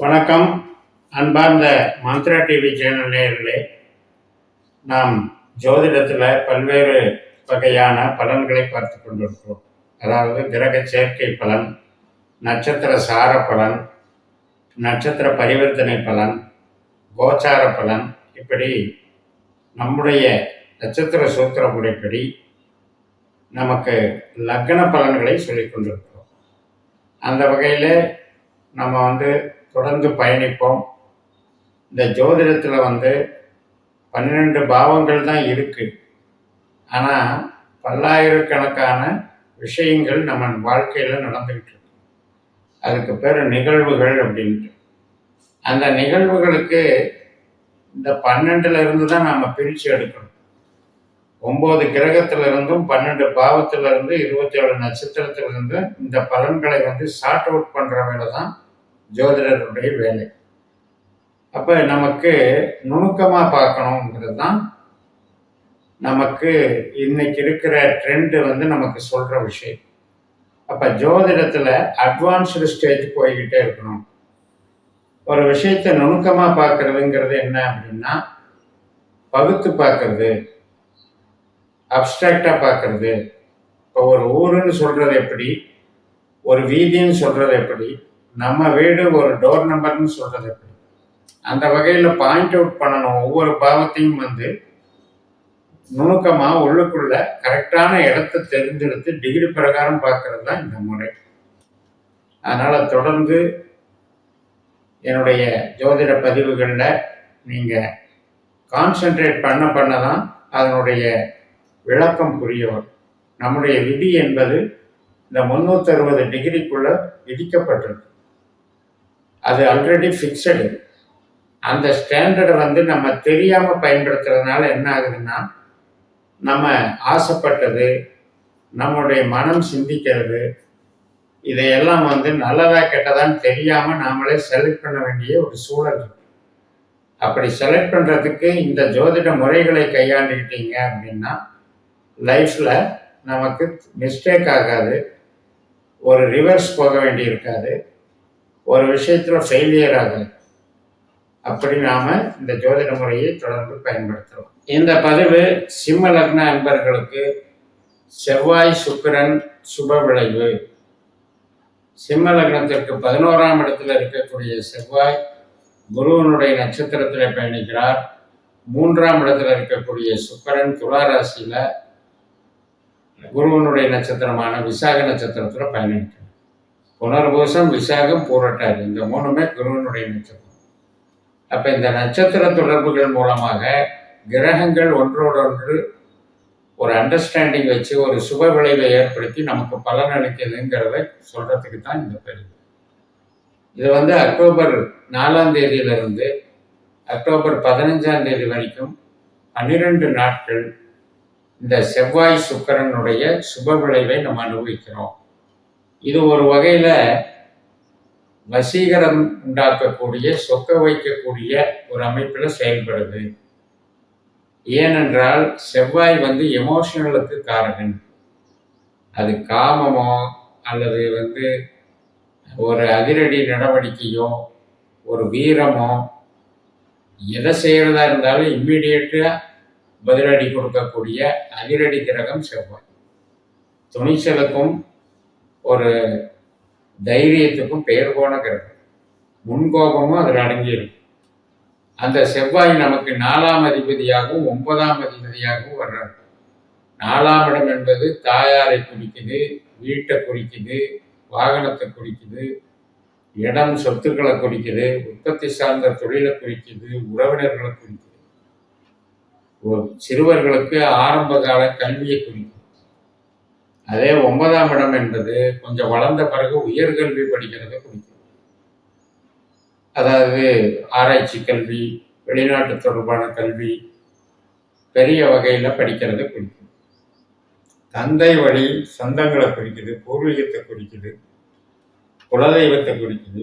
வணக்கம். அன்பார்ந்த Mantra TV channel நேயர்களே நாம் ஜோதிடத்தில் பல்வேறு வகையான பலன்களை பார்த்து கொண்டிருக்கிறோம். அதாவது கிரக சேர்க்கை பலன் நட்சத்திர சார பலன் நட்சத்திர பரிவர்த்தனை பலன் கோச்சார பலன் இப்படி நம்முடைய நட்சத்திர சூத்திர முறைப்படி நமக்கு லக்ன பலன்களை சொல்லிக் கொண்டிருக்கிறோம். அந்த வகையில் நம்ம வந்து தொடர்ந்து பயணிப்போம். இந்த ஜோதிடத்தில் வந்து பன்னிரெண்டு பாவங்கள் தான் இருக்குது ஆனால் பல்லாயிரக்கணக்கான விஷயங்கள் நம்ம வாழ்க்கையில் நடந்துக்கிட்டு இருக்கு. அதுக்கு பேர் நிகழ்வுகள் அப்படின்ட்டு. அந்த நிகழ்வுகளுக்கு இந்த பன்னெண்டுலேருந்து தான் நம்ம பிரித்து எடுக்கணும். ஒம்பது கிரகத்திலிருந்தும் பன்னெண்டு பாவத்திலிருந்து இருபத்தி ஏழு இருந்து இந்த பலன்களை வந்து ஷார்ட் அவுட் பண்ணுற வேலை தான் ஜோதிடருடைய வேலை. அப்போ நமக்கு நுணுக்கமாக பார்க்கணுங்கிறது தான் நமக்கு இன்னைக்கு இருக்கிற ட்ரெண்டு வந்து நமக்கு சொல்கிற விஷயம். அப்போ ஜோதிடத்தில் அட்வான்ஸ்டு ஸ்டேஜ் போய்கிட்டே இருக்கணும். ஒரு விஷயத்தை நுணுக்கமாக பார்க்கறதுங்கிறது என்ன அப்படின்னா பகுத்து பார்க்கறது அப்டிராக்டாக பார்க்கறது. இப்போ ஒரு ஊருன்னு சொல்கிறது எப்படி? ஒரு வீதின்னு சொல்கிறது எப்படி? நம்ம வீடு ஒரு டோர் நம்பர்னு சொல்றது எப்படி? அந்த வகையில் பாயிண்ட் அவுட் பண்ணணும். ஒவ்வொரு பாவத்தையும் வந்து நுணுக்கமாக உள்ளுக்குள்ள கரெக்டான இடத்த தெரிஞ்செடுத்து டிகிரி பிரகாரம் பார்க்கறது தான் இந்த முறை. அதனால் தொடர்ந்து என்னுடைய ஜோதிட பதிவுகளில் நீங்கள் கான்சென்ட்ரேட் பண்ண பண்ண தான் அதனுடைய விளக்கம் புரிய வரும். நம்முடைய விதி என்பது இந்த முந்நூற்றி அறுபது டிகிரிக்குள்ள விதிக்கப்பட்டிருக்கு. அது ஆல்ரெடி ஃபிக்ஸடு அந்த ஸ்டாண்டர்டை வந்து நம்ம தெரியாமல் பயன்படுத்துறதுனால என்ன ஆகுதுன்னா நம்ம ஆசைப்பட்டது நம்மளுடைய மனம் சிந்திக்கிறது இதையெல்லாம் வந்து நல்லதா கெட்டதான்னு தெரியாமல் நாமளே செலக்ட் பண்ண வேண்டிய ஒரு சூழல் இருக்கு. அப்படி செலக்ட் பண்ணுறதுக்கு இந்த ஜோதிட முறைகளை கையாண்டுக்கிட்டீங்க அப்படின்னா லைஃப்பில் நமக்கு மிஸ்டேக் ஆகாது ஒரு ரிவர்ஸ் போக வேண்டி இருக்காது. ஒரு விஷயத்தில் ஃபெயிலியர் ஆகாது அப்படி நாம் இந்த ஜோதிட முறையை தொடர்ந்து பயன்படுத்துகிறோம் இந்த பதிவு சிம்ம லக்ன அன்பர்களுக்கு செவ்வாய் சுக்கிரன் சுப விளைவு. சிம்ம லக்னத்திற்கு பதினோராம் இடத்துல இருக்கக்கூடிய செவ்வாய் குருவனுடைய நட்சத்திரத்தில் பயணிக்கிறார். மூன்றாம் இடத்துல இருக்கக்கூடிய சுக்கரன் துளாராசியில குருவனுடைய நட்சத்திரமான விசாக நட்சத்திரத்தில் பயணிக்கிறார். புனர்பூசம் விசாகம் பூரட்டாதி. இந்த மூணுமே குருவனுடைய நட்சத்திரம். அப்ப இந்த நட்சத்திர தொடர்புகள் மூலமாக கிரகங்கள் ஒன்றோடொன்று ஒரு அண்டர்ஸ்டாண்டிங் வச்சு ஒரு சுப விளைவை ஏற்படுத்தி நமக்கு பலன் அளிக்குதுங்கிறத சொல்றதுக்கு தான் இந்த பதிவு இது வந்து அக்டோபர் நாலாம் தேதியிலிருந்து அக்டோபர் பதினஞ்சாம் தேதி வரைக்கும் பன்னிரெண்டு நாட்கள் இந்த செவ்வாய் சுக்கரனுடைய சுப விளைவை நம்ம அனுபவிக்கிறோம். இது ஒரு வகையில் வசீகரம் உண்டாக்கக்கூடிய சொக்க வைக்கக்கூடிய ஒரு அமைப்பில் செயல்படுது. ஏனென்றால் செவ்வாய் வந்து எமோஷனலுக்கு காரகன் அது காமமோ அல்லது வந்து ஒரு அதிரடி நடவடிக்கையோ ஒரு வீரமோ எதை செய்கிறதா இருந்தாலும் இம்மிடியட்டாக பதிலடி கொடுக்கக்கூடிய அதிரடி கிரகம் செவ்வாய். துணிச்சலுக்கும் ஒரு தைரியத்துக்கும் பெயர் போன கிரகம் முன்கோபமும் அதில் அடங்கியிருக்கு. அந்த செவ்வாய் நமக்கு நாலாம் அதிபதியாகவும் ஒன்பதாம் அதிபதியாகவும் வர்றார். நாலாம் இடம் என்பது தாயாரை குறிக்குது வீட்டை குறிக்குது வாகனத்தை குறிக்குது இடம் சொத்துக்களை குறிக்குது உற்பத்தி சார்ந்த தொழிலை குறிக்குது உறவினர்களை குறிக்குது. ஒரு சிறுவர்களுக்கு ஆரம்ப கால கல்வியை குறிக்குது. அதே ஒன்பதாம் இடம் என்பது கொஞ்சம் வளர்ந்த பிறகு உயர்கல்வி படிக்கிறத குறிக்கும். அதாவது ஆராய்ச்சி கல்வி வெளிநாட்டு தொடர்பான கல்வி பெரிய வகையில் படிக்கிறத குறிக்கும். தந்தை வழி சொந்தங்களை குறிக்குது பூர்வீகத்தை குறிக்குது குலதெய்வத்தை குறிக்குது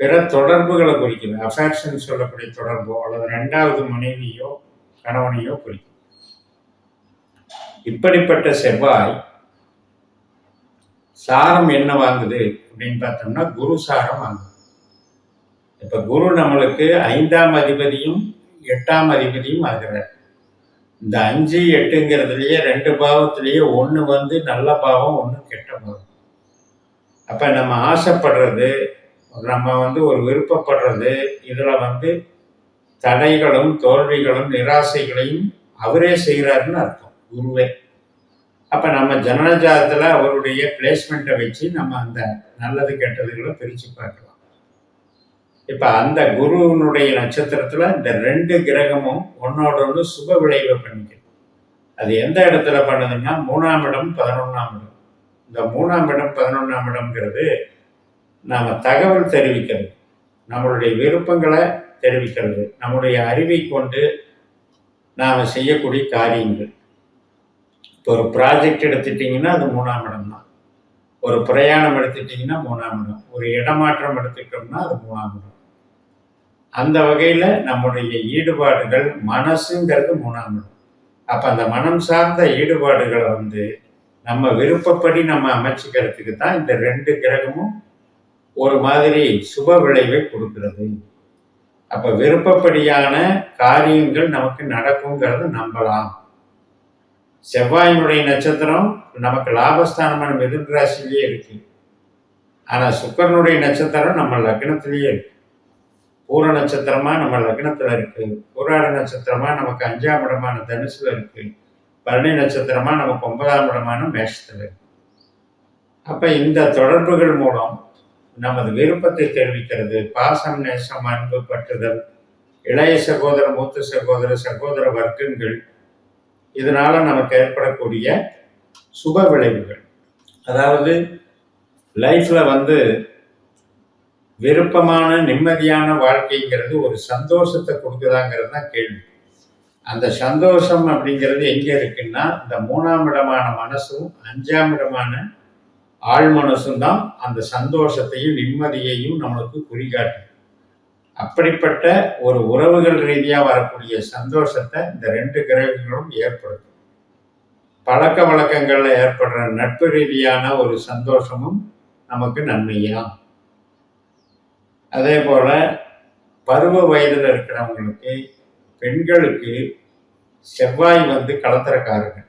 பிற தொடர்புகளை குறிக்குது. அஃபேக்ஷன் சொல்லக்கூடிய தொடர்போ அல்லது ரெண்டாவது மனைவியோ கணவனையோ குறிக்கும். இப்படிப்பட்ட செவ்வாய் சாரம் என்ன வாங்குது அப்படின்னு பார்த்தோம்னா குரு சாரம் வாங்குது. இப்போ குரு நம்மளுக்கு ஐந்தாம் அதிபதியும் எட்டாம் அதிபதியும் ஆகிறார். இந்த அஞ்சு எட்டுங்கிறதுலயே ரெண்டு பாவத்திலேயே ஒன்று வந்து நல்ல பாவம் ஒன்று கெட்ட பாவம். அப்போ நம்ம ஆசைப்படுறது நம்ம வந்து ஒரு விருப்பப்படுறது இதில் வந்து தடைகளும் தோல்விகளும் நிராசைகளையும் அவரே செய்கிறாருன்னு அர்த்தம். குருவே அப்போ நம்ம ஜனனஜாதத்தில் அவருடைய பிளேஸ்மெண்ட்டை வச்சு நம்ம அந்த நல்லது கெட்டதுகளை பிரித்து பார்க்கலாம். இப்போ அந்த குருவினுடைய நட்சத்திரத்தில் இந்த ரெண்டு கிரகமும் ஒன்னோட ஒன்று சுப விளைவை பண்ணிக்கணும் அது எந்த இடத்துல பண்ணுதுன்னா மூணாம் இடம் பதினொன்றாம் இடம். இந்த மூணாம் இடம் பதினொன்றாம் இடம்ங்கிறது நாம் தகவல் தெரிவிக்கிறது. நம்மளுடைய விருப்பங்களை தெரிவிக்கிறது. நம்முடைய அறிவை கொண்டு நாம் செய்யக்கூடிய காரியங்கள். இப்போ ஒரு ப்ராஜெக்ட் எடுத்துட்டிங்கன்னா அது மூணாம் இடம் தான். ஒரு பிரயாணம் எடுத்துட்டிங்கன்னா மூணாம் இடம். ஒரு இடமாற்றம் எடுத்துக்கிட்டோம்னா அது மூணாம் இடம். அந்த வகையில் நம்முடைய ஈடுபாடுகள் மனசுங்கிறது மூணாம் இடம். அப்போ அந்த மனம் சார்ந்த ஈடுபாடுகளை வந்து நம்ம விருப்பப்படி நம்ம அமைச்சிக்கிறதுக்கு தான் இந்த ரெண்டு கிரகமும் ஒரு மாதிரி சுப விளைவை கொடுக்கிறது. அப்போ விருப்பப்படியான காரியங்கள் நமக்கு நடக்குங்கிறத நம்பலாம். செவ்வாயினுடைய நட்சத்திரம் நமக்கு லாபஸ்தானமான மிதுன் ராசிலேயே இருக்கு. ஆனால் சுக்கரனுடைய நட்சத்திரம் நம்ம லக்னத்திலேயே இருக்கு. பூர நட்சத்திரமா நம்ம லக்னத்துல இருக்கு. பூராட நட்சத்திரமா நமக்கு அஞ்சாம் இடமான தனுசுல இருக்கு. பரணி நட்சத்திரமா நமக்கு ஒன்பதாம் இடமான மேஷத்துல இருக்கு. அப்ப இந்த தொடர்புகள் மூலம் நமது விருப்பத்தை தெரிவிக்கிறது. பாசம் நேசம் அன்பு பற்றுதல் இளைய சகோதர மூத்த சகோதர சகோதர வர்க்கங்கள் இதனால் நமக்கு ஏற்படக்கூடிய சுப விளைவுகள். அதாவது லைஃப்பில் வந்து விருப்பமான நிம்மதியான வாழ்க்கைங்கிறது ஒரு சந்தோஷத்தை கொடுக்குதாங்கிறது தான் கேள்வி. அந்த சந்தோஷம் அப்படிங்கிறது எங்கே இருக்குன்னா இந்த மூணாம் இடமான மனசும் அஞ்சாம் இடமான ஆள் மனசும் தான் அந்த சந்தோஷத்தையும் நிம்மதியையும் நம்மளுக்கு குறிகாட்டும் அப்படிப்பட்ட ஒரு உறவுகள் ரீதியாக வரக்கூடிய சந்தோஷத்தை இந்த ரெண்டு கிரகங்களும் ஏற்படுத்தும். பழக்க வழக்கங்களில் ஏற்படுற நட்பு ரீதியான ஒரு சந்தோஷமும் நமக்கு நன்மையாம். அதே போல் பருவ வயதில் இருக்கிறவங்களுக்கு பெண்களுக்கு செவ்வாய் வந்து கலத்திரக்காரகன்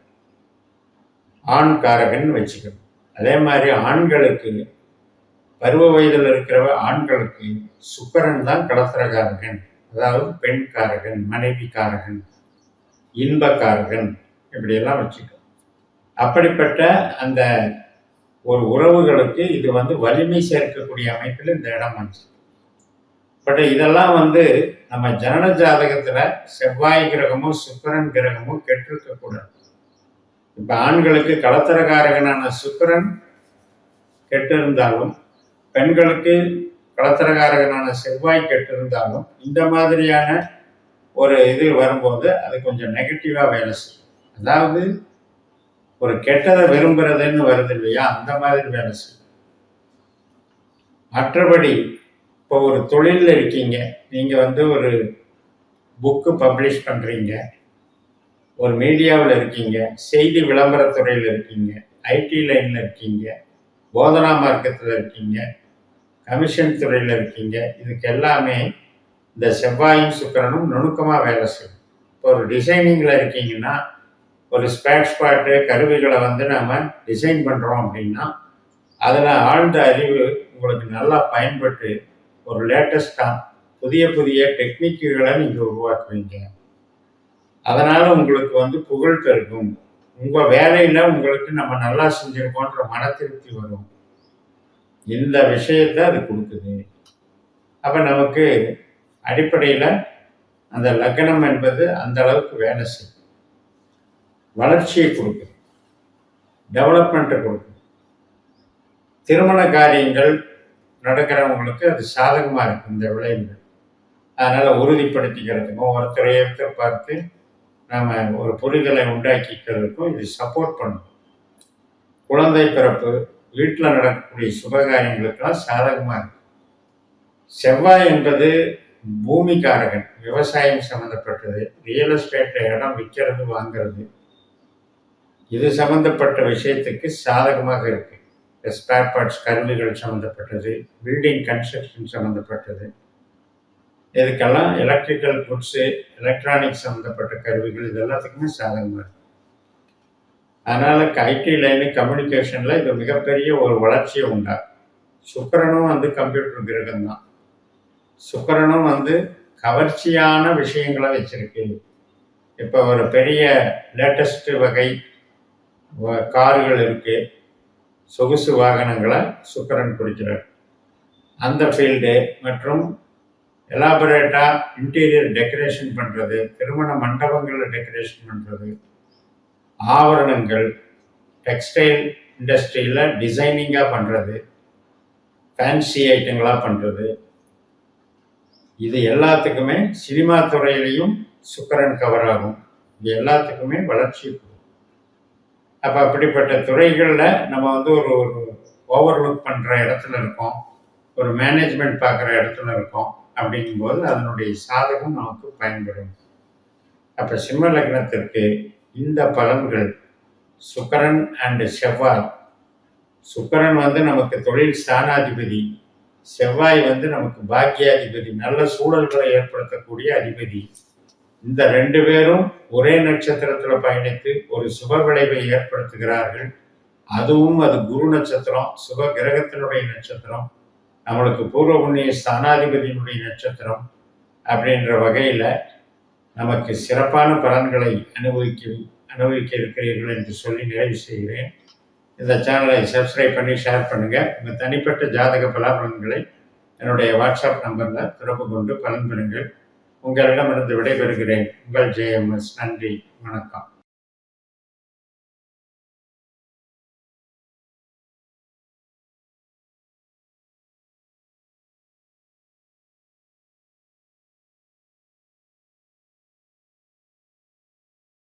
ஆண் காரகன் வச்சுக்கணும். அதே மாதிரி ஆண்களுக்கு பருவ வயதில் இருக்கிறவ ஆண்களுக்கு சுக்கரன் தான் கடத்திரகாரகன் அதாவது பெண் காரகன் மனைவி காரகன் இன்பக்காரகன் இப்படியெல்லாம் வச்சுக்கணும் அப்படிப்பட்ட அந்த ஒரு உறவுகளுக்கு இது வந்து வலிமை சேர்க்கக்கூடிய அமைப்பில் இந்த இடம் வந்துச்சு. பட் இதெல்லாம் வந்து நம்ம ஜனன ஜாதகத்தில் செவ்வாய் கிரகமும் சுக்கரன் கிரகமும் கெட்டிருக்கக்கூடாது இப்போ ஆண்களுக்கு களத்திரகாரகனான சுக்கரன் கெட்டிருந்தாலும் பெண்களுக்கு களத்திரகாரகனான செவ்வாய் கெட்டிருந்தாலும் இந்த மாதிரியான ஒரு இது வரும்போது அது கொஞ்சம் நெகட்டிவாக வேலை செய்யும். அதாவது ஒரு கெட்டதை விரும்புறதுன்னு வருது இல்லையா அந்த மாதிரி வேலை செய்யும். மற்றபடி இப்போ ஒரு தொழிலில் இருக்கீங்க நீங்கள் வந்து ஒரு புக்கு பப்ளிஷ் பண்ணுறீங்க ஒரு மீடியாவில் இருக்கீங்க செய்தி விளம்பரத்துறையில் இருக்கீங்க ஐடி லைனில் இருக்கீங்க போதனா மார்க்கத்தில் இருக்கீங்க கமிஷன் துறையில் இருக்கீங்க இதுக்கு எல்லாமே இந்த செவ்வாயும் சுக்கரனும் நுணுக்கமாக வேலை செய்யும். இப்போ ஒரு டிசைனிங்கில் இருக்கீங்கன்னா ஒரு ஸ்பேட் ஸ்பாட்டு கருவிகளை வந்து நம்ம டிசைன் பண்ணுறோம் அப்படின்னா அதில் ஆழ்ந்த அறிவு உங்களுக்கு நல்லா பயன்பட்டு ஒரு லேட்டஸ்டாக புதிய புதிய டெக்னிக்குகளை நீங்கள் உருவாக்குவீங்க. அதனால் உங்களுக்கு வந்து புகழ் பெருகும். உங்கள் வேலையில் உங்களுக்கு நம்ம நல்லா செஞ்சுருக்கோன்ற மன திருப்தி வரும். இந்த விஷயத்தை அது கொடுக்குது. அப்போ நமக்கு அடிப்படையில் அந்த லக்னம் என்பது அந்த அளவுக்கு வேலை செய்யும். வளர்ச்சியை கொடுக்குது டெவலப்மெண்ட்டை கொடுக்குது திருமண காரியங்கள் நடக்கிறவங்களுக்கு அது சாதகமாக இருக்கும் இந்த விளைவுகள். அதனால் உறுதிப்படுத்திக்கிறதுக்கும் ஒருத்தரை ஒருத்தர் பார்த்து நாம் ஒரு புரிதலை உண்டாக்கிக்கிறதுக்கும் இது சப்போர்ட் பண்ணும். குழந்தை பிறப்பு வீட்டில் நடக்கக்கூடிய சுபகாரியங்களுக்கெல்லாம் சாதகமாக இருக்கும் செவ்வாய் என்பது பூமிக்காரகன் விவசாயம் சம்மந்தப்பட்டது ரியல் எஸ்டேட்டில் இடம் விற்கிறது வாங்கிறது. இது சம்மந்தப்பட்ட விஷயத்துக்கு சாதகமாக இருக்குது ஸ்பேர் பார்ட்ஸ் கருவிகள் சம்மந்தப்பட்டது பில்டிங் கன்ஸ்ட்ரக்ஷன் சம்மந்தப்பட்டது இதுக்கெல்லாம் எலக்ட்ரிக்கல் குட்ஸு எலக்ட்ரானிக்ஸ் சம்மந்தப்பட்ட கருவிகள் இது எல்லாத்துக்குமே சாதகமாக இருக்கு. அதனால் ஐடி லைனு கம்யூனிகேஷனில் இது மிகப்பெரிய ஒரு வளர்ச்சியை உண்டாகும் சுக்கரனும் வந்து கம்ப்யூட்டர் கிரகம் தான். வந்து கவர்ச்சியான விஷயங்களை வச்சிருக்கு. இப்போ ஒரு பெரிய லேட்டஸ்ட் வகை கார்கள் இருக்கு. சொகுசு வாகனங்களை சுக்கரன் குறிக்கிறார் அந்த ஃபீல்டு மற்றும் எலாபரேட்டாக இன்டீரியர் டெக்கரேஷன் பண்ணுறது திருமண மண்டபங்களில் டெக்கரேஷன் பண்ணுறது ஆவரணங்கள் டெக்ஸ்டைல் இண்டஸ்ட்ரியில் டிசைனிங்காக பண்ணுறது ஃபேன்சி ஐட்டங்களாக பண்ணுறது இது எல்லாத்துக்குமே சினிமா துறையிலையும் சுக்கரன் கவர் ஆகும். இது எல்லாத்துக்குமே வளர்ச்சி அப்போ அப்படிப்பட்ட துறைகளில் நம்ம வந்து ஒரு ஒரு ஓவர்லுக் பண்ணுற இடத்துல இருக்கோம். ஒரு மேனேஜ்மெண்ட் பார்க்குற இடத்துல இருக்கோம். அப்படிங்கும்போது அதனுடைய சாதகம் நமக்கு பயன்படும். அப்போ சிம்ம லக்னத்திற்கு இந்த பலன்கள் சுக்கரன் அண்டு செவ்வாய். சுக்கரன் வந்து நமக்கு தொழில் ஸ்தானாதிபதி. செவ்வாய் வந்து நமக்கு பாக்கியாதிபதி நல்ல சூழல்களை ஏற்படுத்தக்கூடிய அதிபதி. இந்த ரெண்டு பேரும் ஒரே நட்சத்திரத்தில் பயணித்து ஒரு சுப விளைவை ஏற்படுத்துகிறார்கள். அதுவும் அது குரு நட்சத்திரம் சுப கிரகத்தினுடைய நட்சத்திரம். நம்மளுக்கு பூர்வ புண்ணிய ஸ்தானாதிபதியினுடைய நட்சத்திரம் அப்படின்ற வகையில் நமக்கு சிறப்பான பலன்களை அனுபவிக்க அனுபவிக்க இருக்கிறீர்கள் என்று சொல்லி நிறைவு செய்கிறேன். இந்த சேனலை சப்ஸ்கிரைப் பண்ணி ஷேர் பண்ணுங்கள் உங்கள் தனிப்பட்ட ஜாதக பலாபலன்களை என்னுடைய வாட்ஸ்அப் நம்பரில் தொடர்பு கொண்டு பலன் பெறுங்கள். உங்களிடமிருந்து விடைபெறுகிறேன். உங்கள் ஜேஎம்எஸ் நன்றி. வணக்கம்.